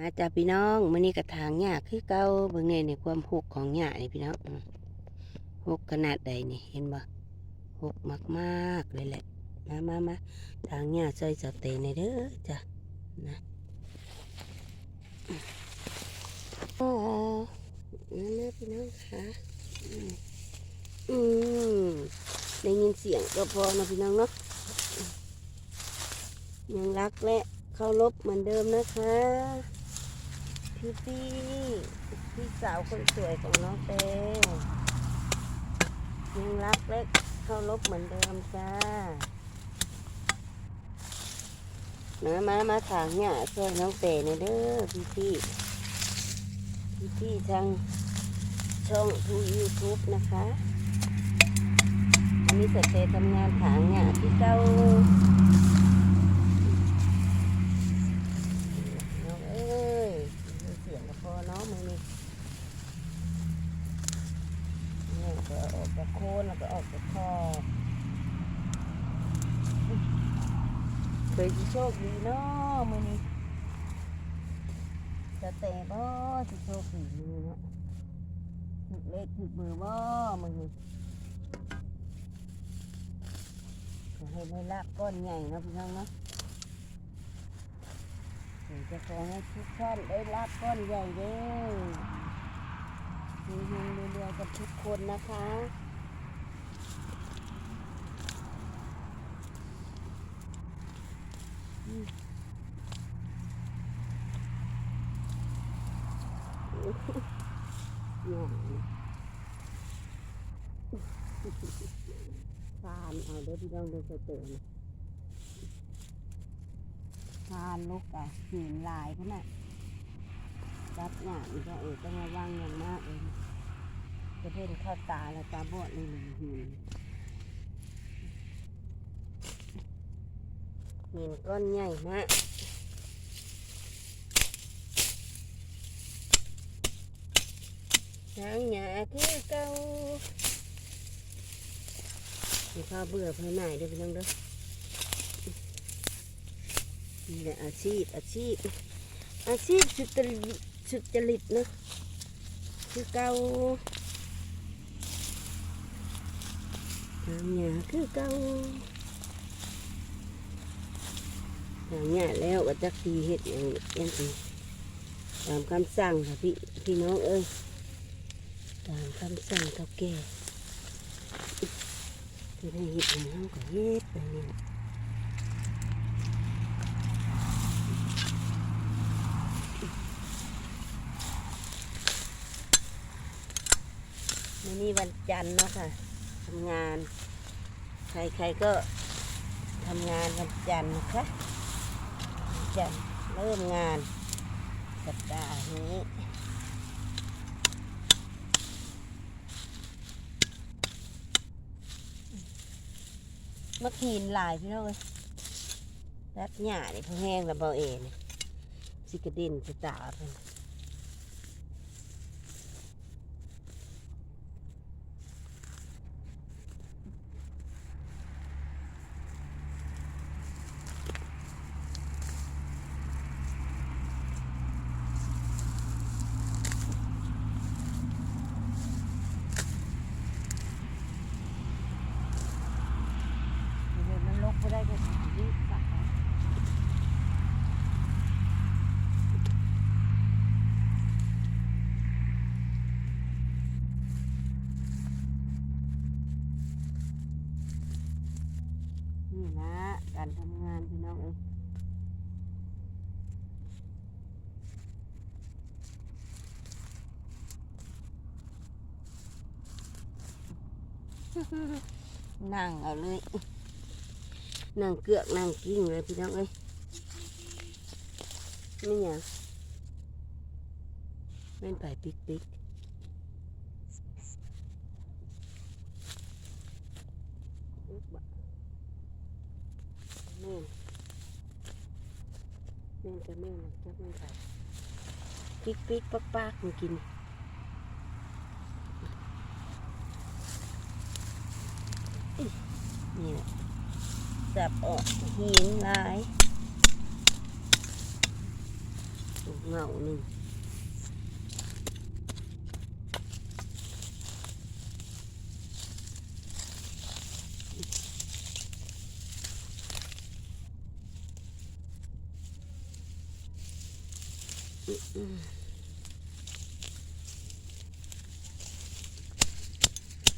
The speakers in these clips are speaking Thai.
มาจ้าพี่น้องมื้อนี้กระถางหญ้าคือเก่าเบิ่งแน่ในความหกของหญ้านี่พี่น้องหกขนาดใดนี่เห็นบ่หกมากๆเลยแหละมามามาทางหญ้าใส่สเตนในเด้อจ้ะนะอ๋อนั่นนะพี่น้องค่ะอืมอืมได้ยินเสียงก็พอนะพี่น้องเนาะยังรักและเคารพเหมือนเดิมนะคะ พี่พี่พี่สาวคนสวยของน้องเต้ยังรักและเคารพเหมือนเดิมจ้ามามามาถางเนี่ยช่วยน้องเต้หน่อยเด้อพี่พี่พี่พี่ทางช่องทูยูทูบนะคะ อันนี้สเตทำงานถางเนี่ยที่เก้า น้องเอ้ยมีเสียงกับพอเนาะมึงนี่เนี่ยก็ออกจากโคนแล้วก็ออกจากคอ เคยสิโชคดีเนาะมึงนี่จะเตะบ่สิโชคดีมือเนาะถึกเลขถึกมือบ่มึงนี่ขอให้ได้ลากก้อนใหญ่เนาะพี่น้องเนาะอยากจะขอให้ทุกท่านได้รับก้อนใหญ่เด้อเฮงๆเรื่อยๆกับทุกคนนะคะ อืมเนี่ยฟานเอาเด้อพี่น้องเด้อเตอนทานลูกอะหินลายขนาดจับหยานี่ก็เออต้องระวังอย่างมากเลยจะเป็นเข้าตาแล้วตาบอดเลยเลยหิน หินก้อนใหญ่มากทางหยาคือเก่าสิพาเบื่อภายในเด้อพี่น้องเด้อนี่แหละอาชีพอาชีพอาชีพสุจริตสุจริตนะคือเก่าทางหยาคือเก่า ทางหยาแล้วก็จักทีเฮ็ดอย่างอย่างนี้ตามคำสั่งค่ะพี่พี่น้องเอ้ยตามคำสั่งเท่าแก่ที่ได้เฮ็ดอย่างนั้นก็เฮ็ดไปเนี่แหละวันนี้วันจันทร์เนาะค่ะทำงาน ใครๆก็ทำงานวันจันทร์นะคะ จะเริ่มงานสัปดาห์นี้ มักหินหลายพี่น้องเลยรับหญ้าเนี่ยเขาแห้งแล้วเบาเอเนี่ยสิกระเด็นจะตาเพิ่น เดี๋ยวมันลกก็ได้ก็รีบกลับไปนี่นะการทำงานพี่น้องเอ้ย นั่งเอาเลยนั่งเกือกนั่งกิ้งเลยพี่น้องเอ้ยนี่หยังเป็นไผ่ปิ๊กปิ๊กอุ๊บบะแม่นแม่จะแม่นนะจักแม่ไผ่ปิ๊กปิ๊กปักปักมากิน นี่แหละจับออกหินลายหิเงาหนึ่ง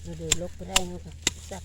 เราเดินลกไปได้นะครับ จั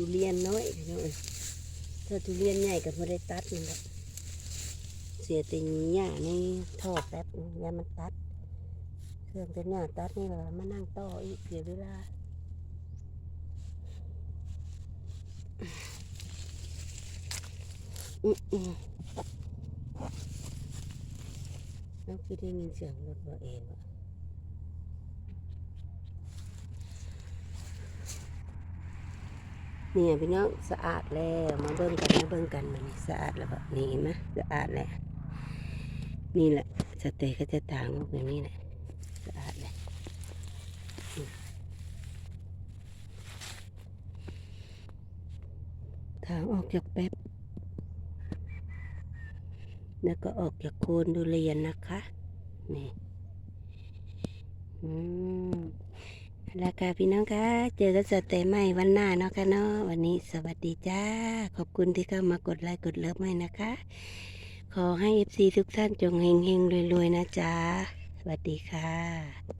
ทุเรียนน้อยพี่น้องถ้าทุเรียนใหญ่ก็ไม่ได้ตัดมันหรอกเสียแต่หญ้าในท่อแป๊บนึงยามันตัด เครื่องเป็นหญ้าตัดนี่เรามานั่งต่ออีกเสียเวลาอืมอืมน้องคือได้ยินเสียงรถว่าเองวะ เนี่ยพี่น้องสะอาดแล้วมาเบิ่งกันมาเบิ่งกันมานี่สะอาดแล้วแบบนี่เห็นไหมสะอาดแหล้วนี่แหละสเตย์ก็จะต่างออกอย่างนี้แหละสะอาดเลยทางออกจากแป๊บแล้วก็ออกจากโคนดูเรียนนะคะ นี่ อืม แล้วค่ะพี่น้องคะเจอกันสดแต่ใหม่วันหน้าเนาะค่ะเนาะวันนี้สวัสดีจ้า ขอบคุณที่เข้ามากดไลค์กดเลิฟให้นะคะ ขอให้เอฟซีทุกท่านจงเฮงเฮงรวยๆนะจ๊ะสวัสดีค่ะ